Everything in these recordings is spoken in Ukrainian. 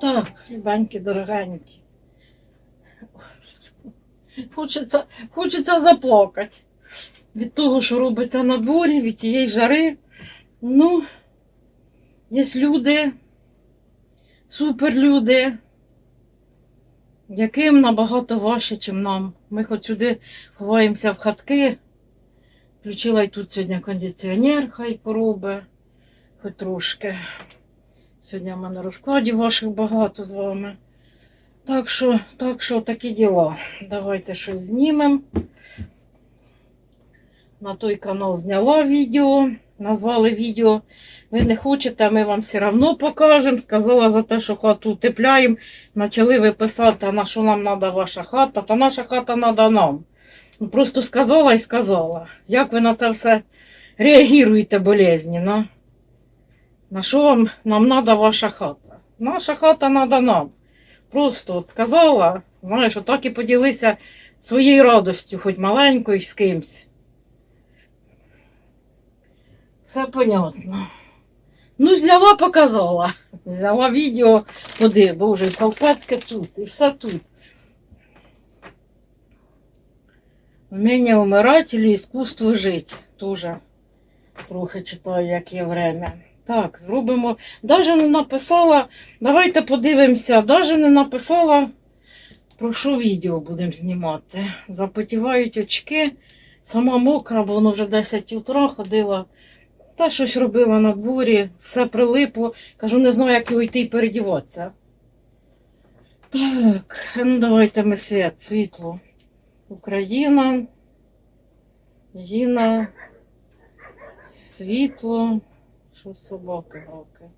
Так, любенькі, дорогенькі. Хочеться, хочеться заплакати від того, що робиться на дворі, від тієї жари. Ну, є люди, суперлюди, яким набагато важче, ніж нам. Ми хоч сюди ховаємося в хатки. Включила й тут сьогодні кондиціонер, хай поробить, хоч трошки. Сьогодні в мене розкладів ваших багато з вами. Так що, так що такі діла. Давайте щось знімемо. На той канал зняла відео, назвали відео. Ви не хочете, ми вам все одно покажемо. Сказала за те, що хату утепляємо. Почали ви писати, а на що нам треба ваша хата, та наша хата треба нам. Ну, Просто сказала і сказала. Як ви на це все реагуєте болезненно? На що вам нам треба ваша хата? Наша хата треба нам. Просто от сказала, знаєш, отак і поділися своєю радостю, хоч маленькою з кимсь. Все понятно. Ну, зняла, показала. Взяла відео, куди, бо вже і тут, і все тут. Вміння умирати или искусство жити. Тоже трохи читаю, як є время. Так, зробимо. Даже не написала, давайте подивимося, даже не написала, про що відео будемо знімати. Запотівають очки, сама мокра, бо воно вже 10 утра ходила. Та щось робила на дворі, все прилипло. Кажу, не знаю, як його йти і передіватися. Так, ну давайте ми світ, світло. Україна, Жіна, світло, що собаки гавки.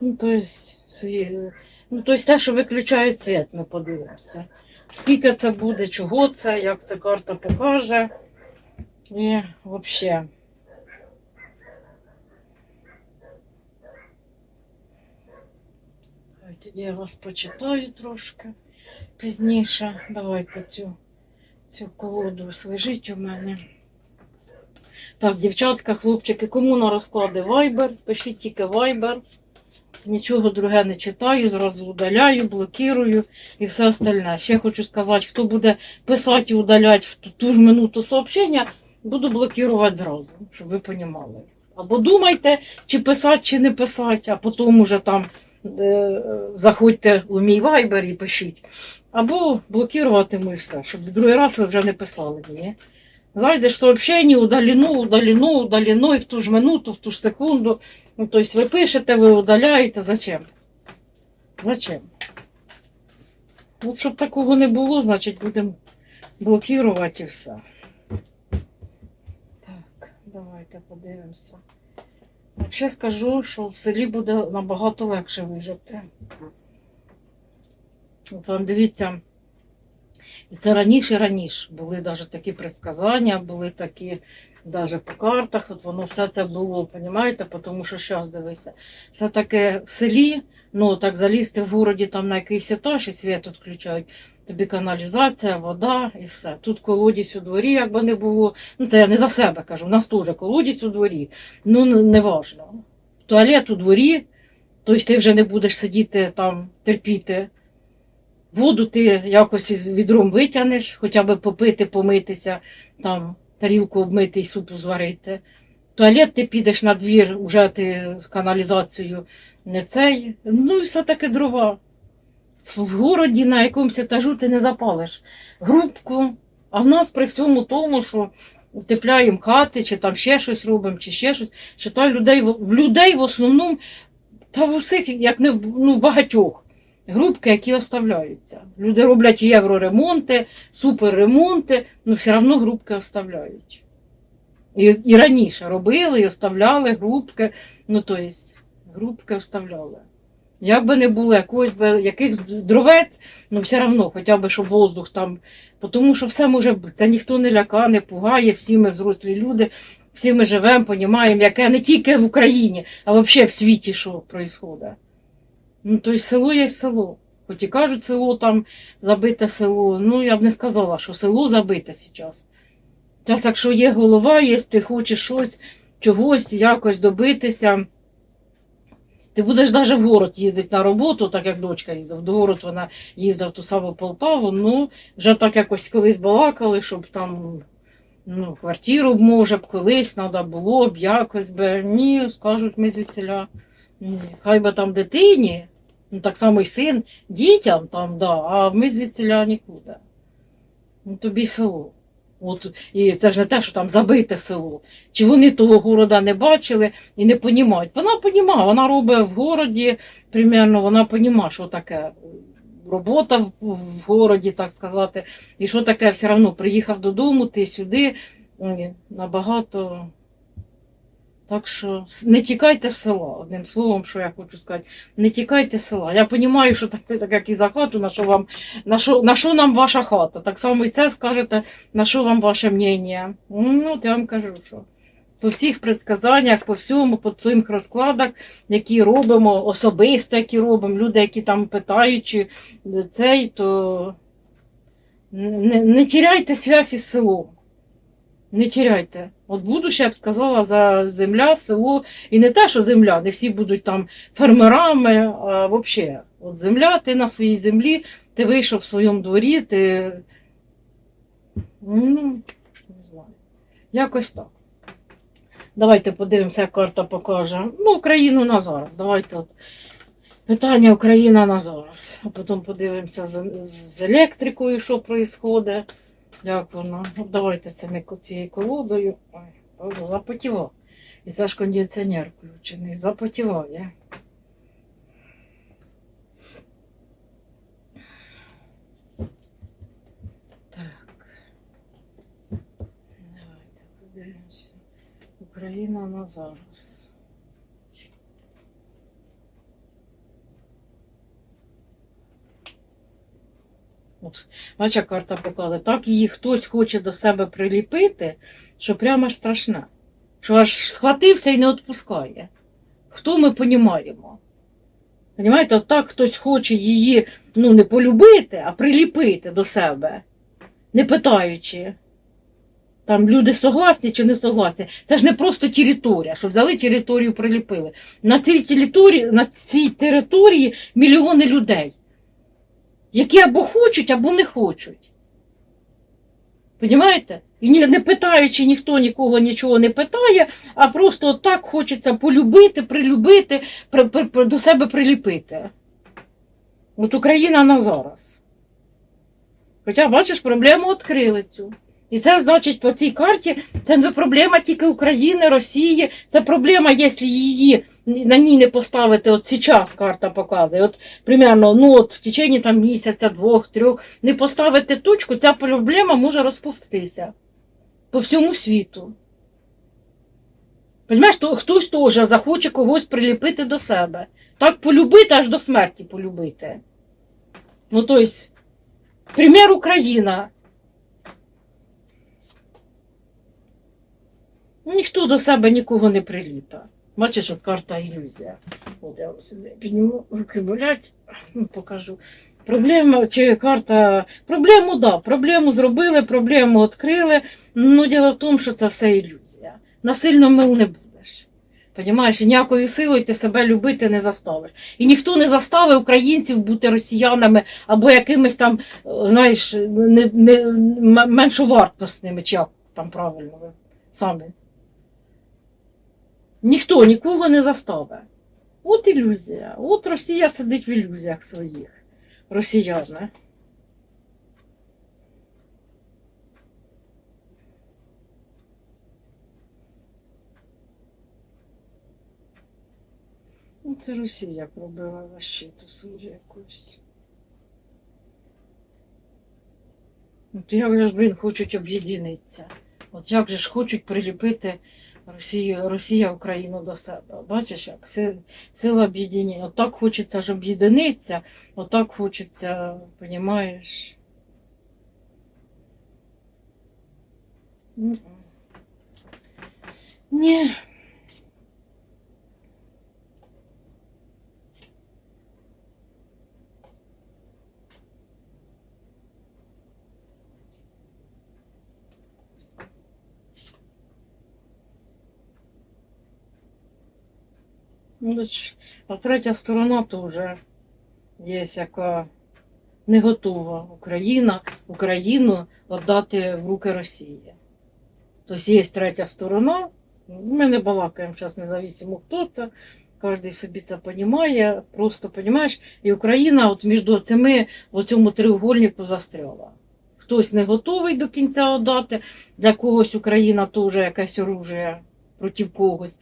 Ну, то есть, ну, то есть те, що виключає світ, ми подивимося. Скільки це буде, чого це, як ця карта покаже. І взагалі. Тоді я вас почитаю трошки пізніше. Давайте цю, цю колоду лежить у мене. Так, дівчатка, хлопчики, кому на розклади Viber, пишіть тільки Viber. Нічого друге не читаю, зразу удаляю, блокирую і все остальне. Ще хочу сказати, хто буде писати і удаляти в ту, ту ж минуту сообщення, буду блокувати зразу, щоб ви розуміли. Або думайте, чи писати, чи не писати, а потім уже там е, заходьте у мій вайбер і пишіть. Або блокуватиму і все, щоб другий раз ви вже не писали мені. Зайдеш сообщення, удалено, удалено, удалено, і в ту ж минуту, в ту ж секунду. Ну, тобто ви пишете, ви удаляєте. Зачем? Зачем? Ну, щоб такого не було, значить будемо блокувати і все. Так, давайте подивимося. Взагалі скажу, що в селі буде набагато легше вижити. От вам дивіться, і це раніше раніше. Були навіть такі предсказання, були такі навіть по картах, от воно все це було, розумієте, тому що зараз дивися. Все таке в селі, ну так залізти в городі там на якийсь етаж і світ відключають. Тобі каналізація, вода і все. Тут колодязь у дворі, якби не було. Ну це я не за себе кажу, у нас теж колодязь у дворі. Ну не важно. Туалет у дворі, тобто ти вже не будеш сидіти там терпіти. Воду ти якось із відром витягнеш, хоча б попити, помитися, там тарілку обмити і супу зварити. Туалет ти підеш на двір, вже ти каналізацію не цей. Ну і все таки дрова. В городі на якомусь етажу ти не запалиш грубку, а в нас при всьому тому, що утепляємо хати, чи там ще щось робимо, чи ще щось, що та людей, в людей в основному, та в усіх, як не в, ну, багатьох грубки, які оставляються. Люди роблять євроремонти, суперремонти, але все одно грубки оставляють. І, і раніше робили і оставляли грубки, ну то есть, грубки оставляли. Як би не було якогось би, якихось дровець, ну все одно, хоча б щоб воздух там. Тому що все може бути. Це ніхто не ляка, не пугає, всі ми взрослі люди, всі ми живемо, розуміємо, яке не тільки в Україні, а взагалі в світі, що відбувається. Ну, то есть село є село. Хоч і кажуть, село там забите село. Ну, я б не сказала, що село забите зараз. Зараз, якщо є голова, є, ти хочеш щось, чогось якось добитися, Ти будеш навіть в город їздити на роботу, так як дочка їздила. В город вона їздила в ту саму Полтаву, ну, вже так якось колись балакали, щоб там ну, квартиру б, може б колись треба було б, якось би. Ні, скажуть, ми звідсіля. Хай би там дитині, ну так само і син, дітям там, да, а ми звідсіля нікуди. Ну, тобі село. От, і це ж не те, що там забите село. Чи вони того города не бачили і не понімають. Вона понімає, вона робить в городі, примерно, вона понімає, що таке робота в, в городі, так сказати, і що таке все одно приїхав додому, ти сюди набагато. Так що не тікайте з села, одним словом, що я хочу сказати, не тікайте з села. Я розумію, що таке, так як і за хату, на що вам, на що, на що нам ваша хата. Так само і це скажете, на що вам ваше мнення. Ну, от я вам кажу, що по всіх предсказаннях, по всьому, по цим розкладах, які робимо, особисто, які робимо, люди, які там питають, чи цей, то не, не тіряйте зв'язь із селом. Не тіряйте. От будущее, я б сказала, за земля, село. І не те, що земля, не всі будуть там фермерами, а взагалі. От земля, ти на своїй землі, ти вийшов в своєму дворі, ти. Ну, не знаю. Якось так. Давайте подивимося, як карта покаже. Ну, Україну на зараз. Давайте от. Питання Україна на зараз. А потім подивимося з, з електрикою, що відбувається. Як воно? От давайте цими цією колодою. Ой, запотівав. І це ж кондиціонер включений. Запотівав я. Так. Давайте подивимося. Україна на зараз. От, бача, карта показує. Так її хтось хоче до себе приліпити, що прямо аж страшне. Що аж схватився і не відпускає. Хто ми понімаємо? Понімаєте, так хтось хоче її ну, не полюбити, а приліпити до себе, не питаючи. Там люди согласні чи не согласні. Це ж не просто територія, що взяли територію, приліпили. На цій території, на цій території мільйони людей які або хочуть, або не хочуть. Понімаєте? І ні- не питаючи, ніхто нікого нічого не питає, а просто так хочеться полюбити, прилюбити, при, при, при- до себе приліпити. От Україна на зараз. Хоча, бачиш, проблему відкрили цю. І це значить по цій карті це не проблема тільки України, Росії. Це проблема, якщо її на ній не поставити, от зараз карта показує. От примерно, ну от в течение там місяця, двох, трьох, не поставити точку, ця проблема може розповстися по всьому світу. Понимаєш, то хтось теж захоче когось приліпити до себе. Так полюбити, аж до смерті полюбити. Ну, то есть, пример Україна. Ніхто до себе нікого не приліпа. Бачиш, от карта ілюзія. От я сюди підніму, руки болять, ну, покажу. Проблема чи карта. Проблему, да, проблему зробили, проблему відкрили. Ну, діло в тому, що це все ілюзія. Насильно мил не будеш. Понімаєш, ніякою силою ти себе любити не заставиш. І ніхто не заставив українців бути росіянами або якимись там, знаєш, не, не, м- меншовартісними, чи як там правильно ви самі. Ніхто нікого не заставить. От ілюзія. От Росія сидить в ілюзіях своїх. Росіяни. Ну, Це Росія пробила защиту свою якусь. От як же ж, блін, хочуть об'єднатися. От як же ж хочуть приліпити Росію, Росія Україну до себе. Бачиш, як сила об'єднання. Отак хочеться ж об'єднатися, отак хочеться, понімаєш. Ні. А третя сторона теж є, яка не готова Україна, Україну віддати в руки Росії. Тобто є третя сторона. Ми не балакаємо зараз независимо, хто це. Кожен собі це розуміє, просто розумієш, і Україна от між цими в цьому треугольнику застряла. Хтось не готовий до кінця віддати, для когось Україна теж якесь оружие проти когось.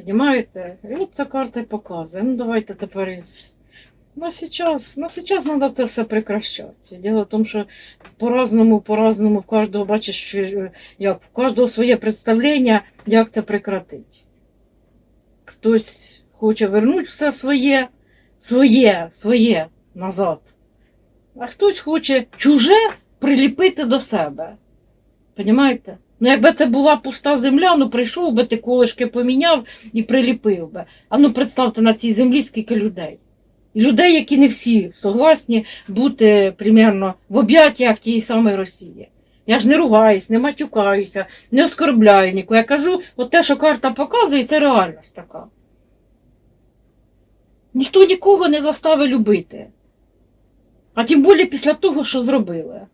Понимаєте? І от ця карта показує. Ну давайте тепер із. На сейчас, на сейчас треба це все прекращати. Діло в тому, що по-разному, по-разному в кожного бачиш, е, як в кожного своє представлення, як це прекратити. Хтось хоче вернути все своє, своє, своє назад. А хтось хоче чуже приліпити до себе. Понімаєте? Ну, якби це була пуста земля, ну прийшов би ти колишки поміняв і приліпив би. А ну представте на цій землі скільки людей. Людей, які не всі согласні бути примерно в об'яттях тієї самої Росії. Я ж не ругаюсь, не матюкаюся, не оскорбляю нікого. Я кажу, от те, що карта показує, це реальність така. Ніхто нікого не заставить любити. А тим більше після того, що зробили.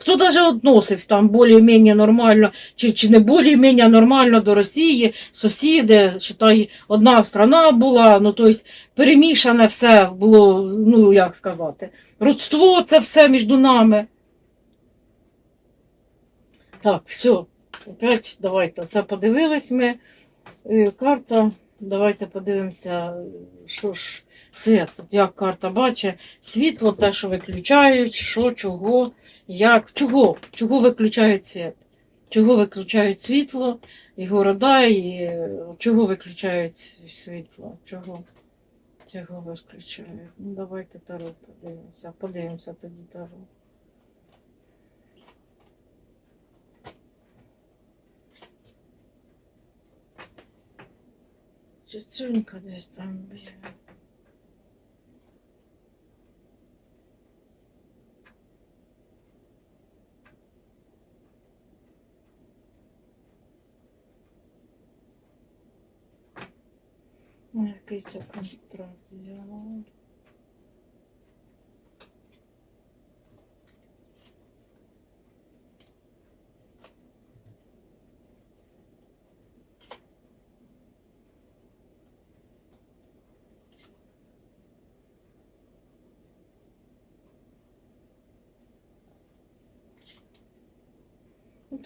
Хто навіть відносився там більш-менш нормально, чи, чи не більш-менш нормально до Росії, сусіди, считай, одна страна була, ну тобто перемішане все було, ну як сказати, родство це все між нами. Так, все, опять давайте це подивились ми. Е, Карта, давайте подивимося, що ж світ, як карта бачить, світло, те, що виключають, що, чого, як, чого, чого виключають світ, чого виключають світло, і города, і чого виключають світло, чого, чого виключають. Ну, давайте Таро подивимося, подивимося тоді Таро. Чуцюнька десь там. Ой, Який це контраст взяла.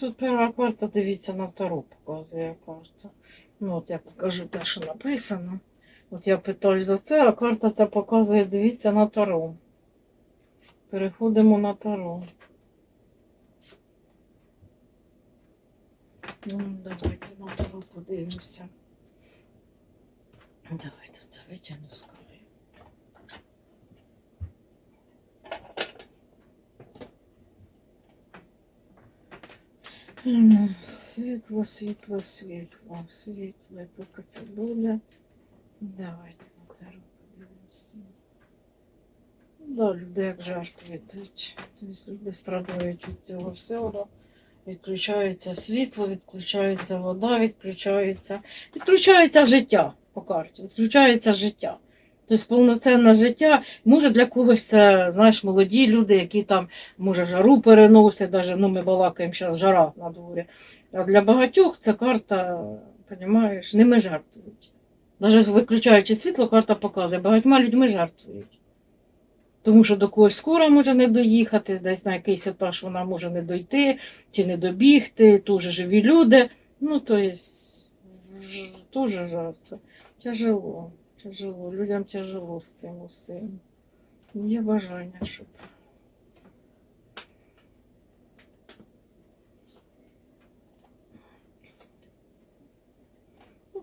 Тут перша карта, дивіться, на втору показує карта. Ну, от я покажу те, що написано. От я питаю за це, а карта ця показує, дивіться, на таро. Переходимо на таро. Ну, давайте на таро подивимося. Давайте це витягну з. Світло, світло, світло, світло, поки це буде. Давайте на таро подивимося. Да, люди як жарт йдуть. Тобто люди страдають від цього всього. Відключається світло, відключається вода, відключається. Відключається життя по карті, відключається життя. Тобто повноцінне життя. Може для когось це, знаєш, молоді люди, які там, може, жару переносять, даже, ну ми балакаємо зараз жара на дворі. А для багатьох ця карта, розумієш, ними жартують. Навіть виключаючи світло, карта показує, багатьма людьми жартують. Тому що до когось скоро може не доїхати, десь на якийсь етаж вона може не дойти чи не добігти, теж живі люди. Ну, то є теж жарт. Тяжело, тяжело. Людям тяжело з цим усім. Є бажання, щоб.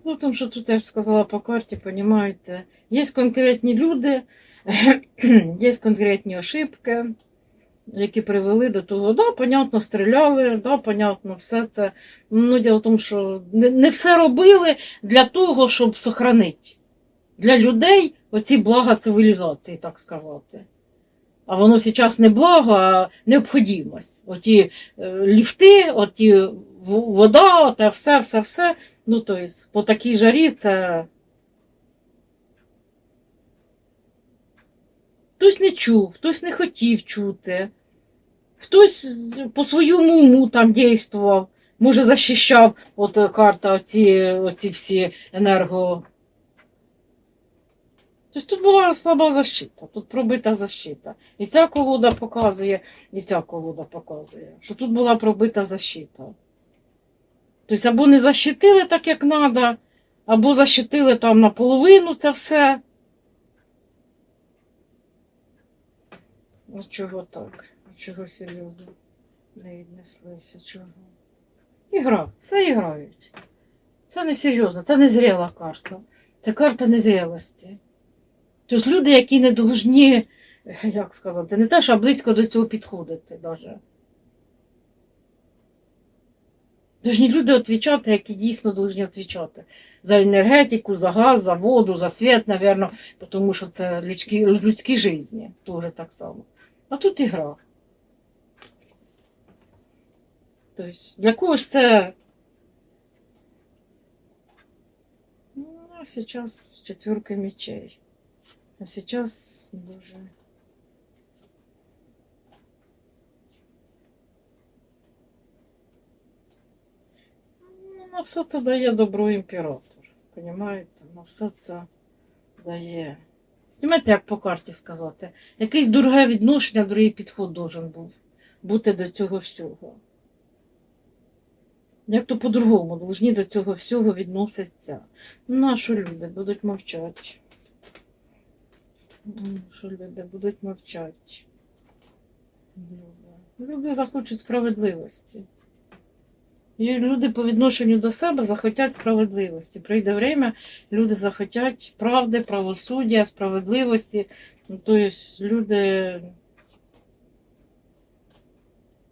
Ну, тому що тут я ж сказала по карті, розумієте, є конкретні люди, є конкретні ошибки, які привели до того, да, понятно, стріляли, да, понятно, все це. Ну, діло в тому, що не все робили для того, щоб сохранити для людей оці блага цивілізації, так сказати. А воно зараз не благо, а необхідність. Оті е, ліфти, оті вода, оте все, все, все. Ну, тобто, по такій жарі це. Хтось не чув, хтось не хотів чути, хтось по своєму уму там дійствував, може захищав от е, карта оці, оці всі енерго. Тобто тут була слаба защита, тут пробита защита. І ця колода показує, і ця колода показує, що тут була пробита защита. Тобто або не защитили так, як треба, або защитили там наполовину це все. Ну чого так? А Чого серйозно не віднеслися? Чого? Ігра, все грають. Це не серйозно, це не зріла карта. Це карта незрілості. Тобто люди, які не должні, як сказати, не те, що близько до цього підходити даже. Должні люди відповідати, які дійсно повинні відповідати. За енергетику, за газ, за воду, за світ, напевно, тому що це людські, людські житті, теж так само. А тут ігра. Тобто, для когось це. Ну, зараз четверка мечей. А сейчас дуже. Ну, все це дає добро імператор. Понімаєте? На все це дає. Знаєте, як по карті сказати? Якесь друге відношення, другий підход должен був бути до цього всього. Як то по-другому должні до цього всього відноситься. Ну, Наші люди будуть мовчати. Ну, Що люди будуть мовчати. Люди. Люди захочуть справедливості. І люди по відношенню до себе захотять справедливості. Прийде время, люди захотять правди, правосуддя, справедливості. Ну, Тобто люди,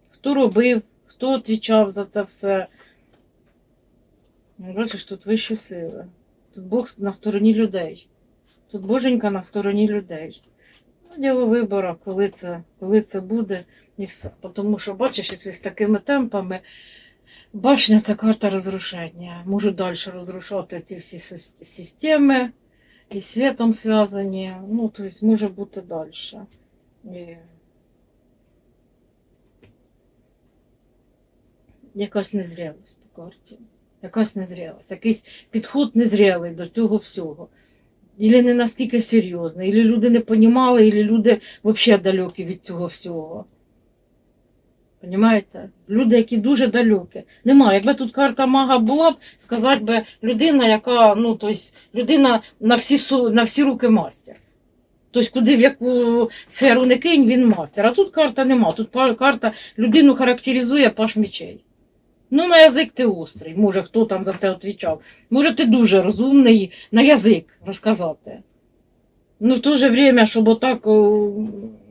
хто робив, хто відповідав за це все. Ну, Бачиш, тут вищі сили. Тут Бог на стороні людей. Тут боженька на стороні людей. Ну, діло вибору, коли це, коли це буде, і все. Тому що, бачиш, якщо з такими темпами, башня це карта розрушення. Можуть далі розрушати ці всі системи, і світом зв'язані. Ну, тобто може бути далі. І... Якась незрілість по карті. Якась незрілість, якийсь підход незрілий до цього всього. Ілі не наскільки серйозно, ілі люди не понімали, ілі люди взагалі далекі від цього всього. Понімаєте? Люди, які дуже далекі. Немає. Якби тут карта мага була б, сказати би людина, яка, ну, тобто, людина на всі, на всі руки мастер. Тобто, куди в яку сферу не кинь, він мастер. А тут карта нема. Тут карта людину характеризує паш мечей. Ну, на язик ти острий. Може, хто там за це відповідав. Може, ти дуже розумний на язик розказати. Ну, в то же время, щоб отак о,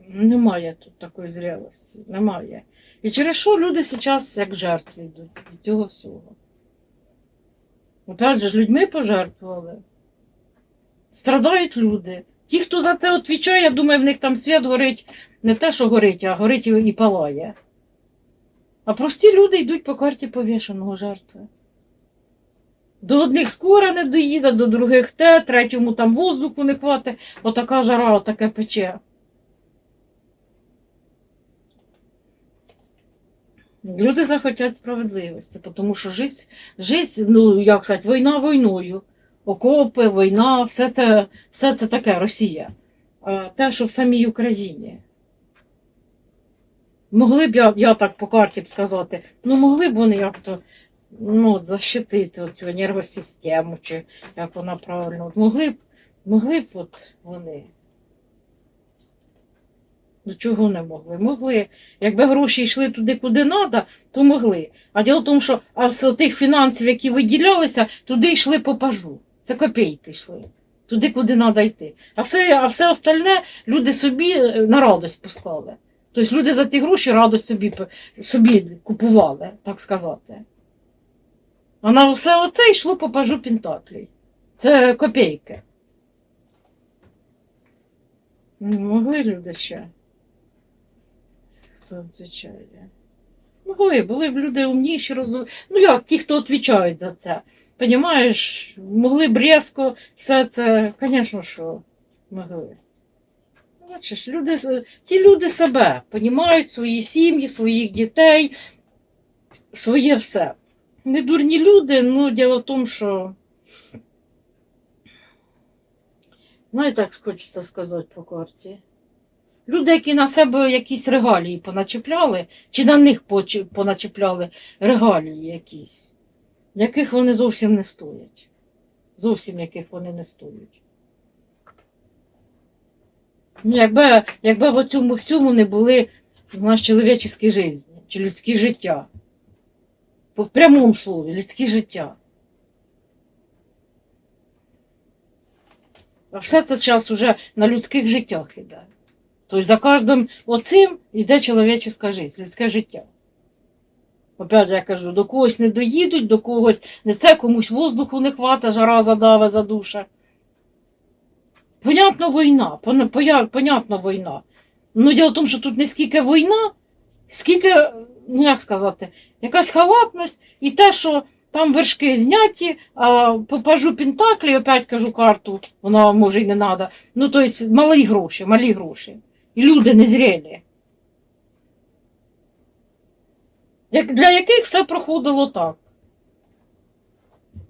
немає тут такої зрілості. Немає. І через що люди зараз як жертви йдуть від цього всього. Опять же, людьми пожертвували. Страдають люди. Ті, хто за це відповідає, я думаю, в них там світ горить не те, що горить, а горить і палає. А прості люди йдуть по карті повішеного жертви. До одних скоро не доїде, до других те, третьому там воздуху не хватить, отака жара, отаке пече. Люди захотять справедливості, тому що життя, життя, ну як сказати, війна війною. Окопи, війна, все це, все це таке Росія. А те, що в самій Україні. Могли б я, я так по карті б сказати, ну могли б вони як-то ну, защитити цю енергосистему, чи як вона правильно. От могли б, могли б от вони. До чого не могли? Могли. Якби гроші йшли туди, куди треба, то могли. А діло в тому, що а з тих фінансів, які виділялися, туди йшли по пажу. Це копійки йшли. Туди, куди треба йти. А все, а все остальне люди собі е, на радость пускали. Тобто люди за ці гроші радость собі, собі купували, так сказати. А на все оце йшло по пажу Пентаклій. Це копійки. Ну, Могли люди ще. Хто відповідає? Могли, були б люди умніші, розум... ну як ті, хто відповідають за це. Понімаєш, могли б різко все це, звісно, що могли. Бачиш, люди, ті люди себе понімають свої сім'ї, своїх дітей, своє все. Не дурні люди, ну діло в тому, що. Знаєте, як хочеться сказати по карті? Люди, які на себе якісь регалії поначепляли, чи на них поначепляли регалії якісь, яких вони зовсім не стоять. Зовсім яких вони не стоять. Ну, Якби, якби в цьому всьому не були знаєш, чоловічі житті, чи людські життя. В прямому слові, людське життя. А все це час уже на людських життях іде. Тобто за кожним оцим йде чоловіча життя, людське життя. Опять же, я кажу, до когось не доїдуть, до когось не це, комусь воздуху не хвата, жара задаве, задуша. Понятно, війна, понятно, війна. Ну, діло в тому, що тут не скільки війна, скільки, ну як сказати, якась халатність і те, що там вершки зняті, а попажу Пентаклі, опять кажу карту, вона може й не треба. Ну, тобто, малі гроші, малі гроші. І люди незрілі. Як, для яких все проходило так.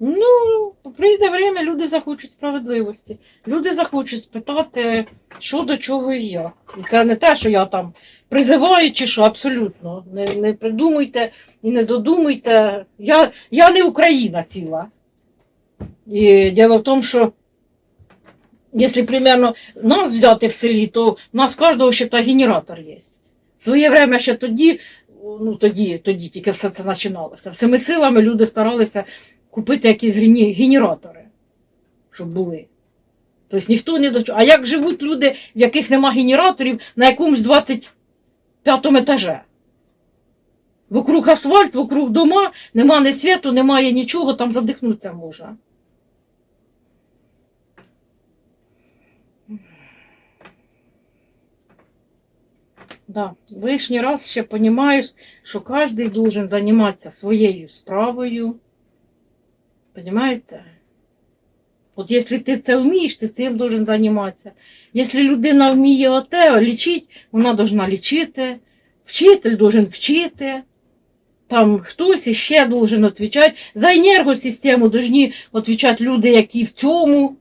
Ну, прийде время, люди захочуть справедливості. Люди захочуть спитати, що до чого і як. І це не те, що я там призиваю чи що, абсолютно. Не, не придумуйте і не додумуйте. Я, я не Україна ціла. І діло в тому, що якщо примерно нас взяти в селі, то в нас кожного ще та генератор є. В своє время ще тоді, ну тоді, тоді тільки все це починалося. Всіми силами люди старалися купити якісь генератори, щоб були. Тобто ніхто не до. А як живуть люди, в яких нема генераторів на якомусь 25 етажі? Вокруг асфальт, вокруг дома, нема ні світу, немає нічого, там задихнутися можна. Да. Лишній раз ще розумієш, що кожен должен займатися своєю справою. Понимаєте? От якщо ти це вмієш, ти цим должен займатися. Якщо людина вміє оте, лічити, вона должна лічити, вчитель должен вчити. Там хтось іще должен відповідати. За енергосистему должні відповідати люди, які в цьому.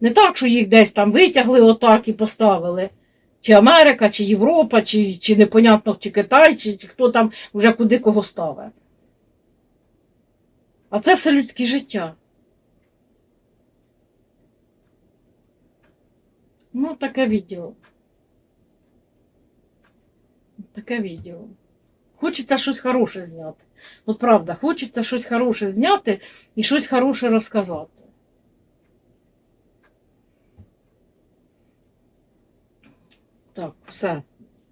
Не так, що їх десь там витягли отак і поставили. Чи Америка, чи Європа, чи, чи непонятно, чи Китай, чи, чи хто там вже куди кого ставить. А це все людське життя. Ну, таке відео. Таке відео. Хочеться щось хороше зняти. От правда, хочеться щось хороше зняти і щось хороше розказати. Так, все.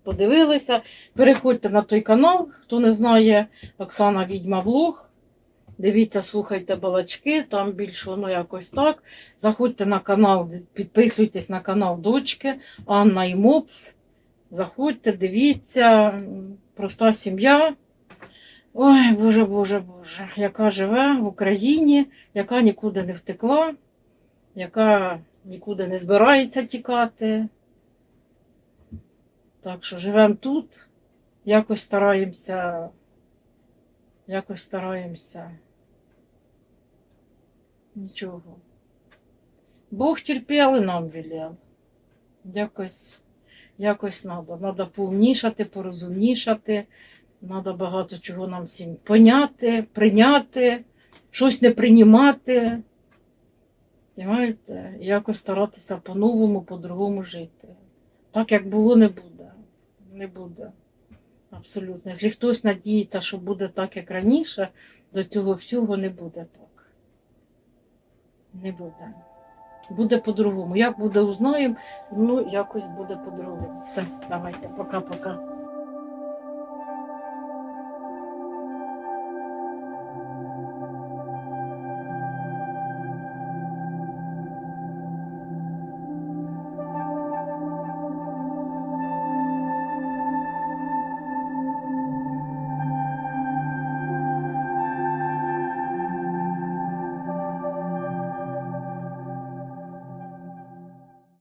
Подивилися. Переходьте на той канал, хто не знає, Оксана Відьма Влог. Дивіться, слухайте балачки, там більш воно якось так. Заходьте на канал, підписуйтесь на канал дочки Анна і Мопс. Заходьте, дивіться, проста сім'я. Ой, Боже, Боже, Боже, яка живе в Україні, яка нікуди не втекла, яка нікуди не збирається тікати. Так що живемо тут, якось стараємося, якось стараємося. Нічого. Бог терпів і нам велів. Якось, якось треба. Треба поумнішати, порозумнішати. Треба багато чого нам всім поняти, прийняти, щось не приймати. Понимаєте? Якось старатися по-новому, по-другому жити. Так, як було, не буде. Не буде. Абсолютно. Якщо хтось надіється, що буде так, як раніше, до цього всього не буде так. Не буде. Буде по-другому. Як буде, узнаємо, ну якось буде по-другому. Все, давайте, пока-пока.